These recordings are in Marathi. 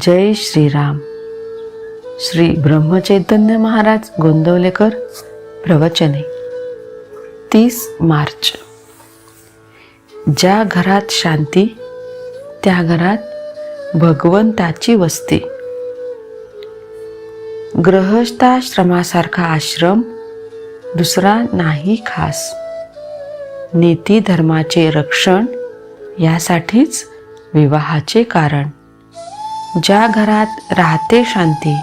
जय श्रीराम. श्री ब्रह्मचैतन्य महाराज गोंदवलेकर प्रवचने. तीस मार्च. ज्या घरात शांती त्या घरात भगवंताची वस्ती. ग्रहस्थाश्रमासारखा आश्रम दुसरा नाही खास. नीती धर्माचे रक्षण यासाठीच विवाहाचे कारण. ज्या घरात राहते शांती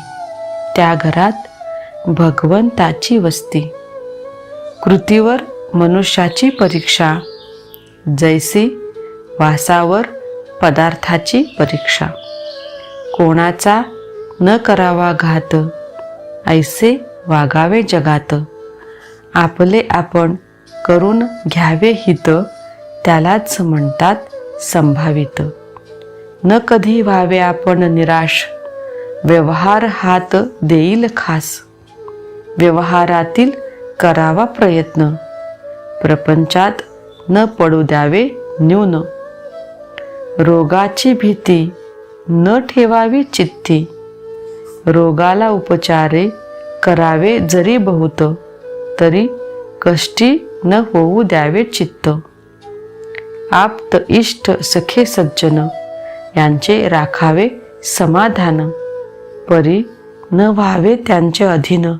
त्या घरात भगवंताची वस्ती. कृतीवर मनुष्याची परीक्षा जैसी वासावर पदार्थाची परीक्षा. कोणाचा न करावा घात ऐसे वागावे जगात. आपले आपण करून घ्यावे हित त्यालाच म्हणतात संभावित. न कधी व्हावे आपण निराश. व्यवहार हात देईल खास. व्यवहारातील करावा प्रयत्न. प्रपंचात न पडू द्यावे न्यून. रोगाची भीती न ठेवावी चित्ती. रोगाला उपचारे करावे जरी बहुत तरी कष्टी न होऊ द्यावे चित्त. आप्त इष्ट सखे सज्जन. यांचे राखावे समाधान. परी न व्हावे त्यांचे अधीन.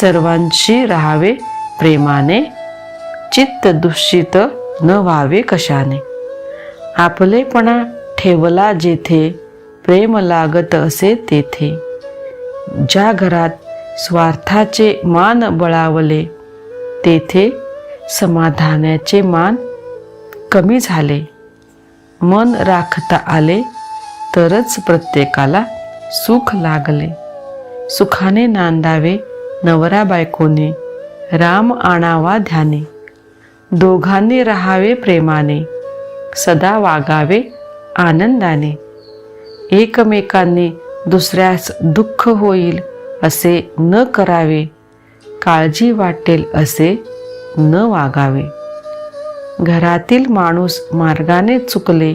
सर्वांशी राहावे प्रेमाने. चित्त दूषित न व्हावे कशाने. आपलेपणा ठेवला जेथे प्रेम लागत असे तेथे. ज्या घरात स्वार्थाचे मान बळावले तेथे समाधानाचे मान कमी झाले. मन राखता आले तरच प्रत्येकाला सुख लागले. सुखाने नांदावे नवरा बायकोने राम आणावा ध्याने. दोघांनी राहावे प्रेमाने सदा वागावे आनंदाने. एकमेकांनी दुसऱ्यास दुःख होईल असे न करावे काळजी वाटेल असे न वागावे. घरातील माणूस मार्गाने चुकले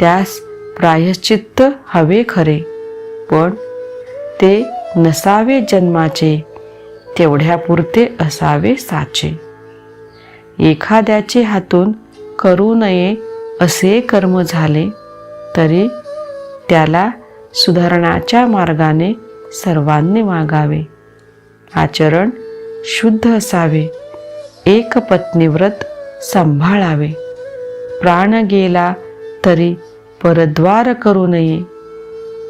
त्यास प्रायश्चित्त हवे खरे. पण ते नसावे जन्माचे तेवढ्यापुरते असावे साचे. एखाद्याचे हातून करू नये असे कर्म झाले तरी त्याला सुधारणाच्या मार्गाने सर्वांनी मागावे आचरण शुद्ध असावे. एक पत्नीव्रत सांभाळावे. प्राण गेला तरी परद्वार करू नये.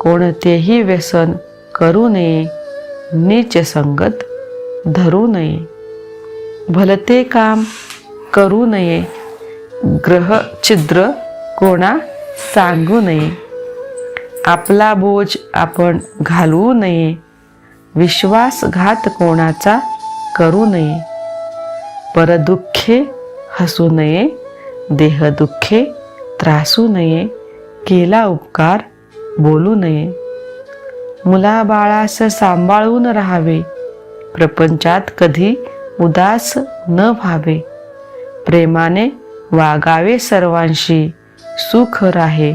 कोणतेही व्यसन करू नये. नीच संगत धरू नये. भलते काम करू नये. ग्रह छिद्र कोणा सांगू नये. आपला बोज आपण घालवू नये. विश्वासघात कोणाचा करू नये. परदुःखे हसू नये देहदुःखे त्रासू नये केला उपकार बोलू नये. मुलाबाळास सांभाळून राहावे. प्रपंचात कधी उदास न व्हावे. प्रेमाने वागावे सर्वांशी सुख राहे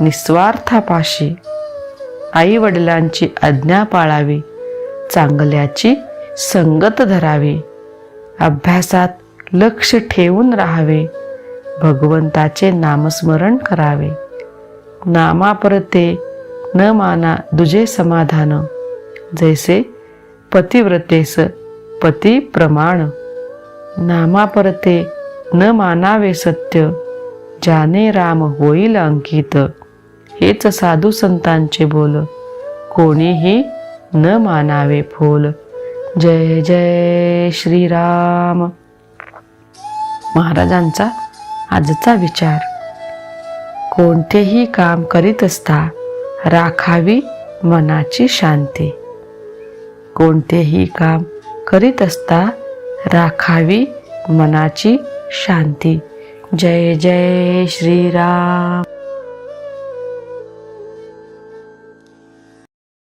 निस्वार्थापाशी. आई वडिलांची आज्ञा पाळावी चांगल्याची संगत धरावी. अभ्यासात लक्ष ठेवून राहावे. भगवंताचे नामस्मरण करावे. नामापरते न माना दुजे समाधान. जैसे पतिव्रतेस पती प्रमाण. नामापरते न मानावे सत्य. ज्याने राम होईल अंकित. हेच साधू संतांचे बोल. कोणीही न मानावे फोल. जय जय श्रीराम. महाराजांचा आजचा विचार. कोणतेही काम करीत असता राखावी मनाची शांती. कोणतेही काम करीत असता राखावी मनाची शांती. जय जय श्रीराम.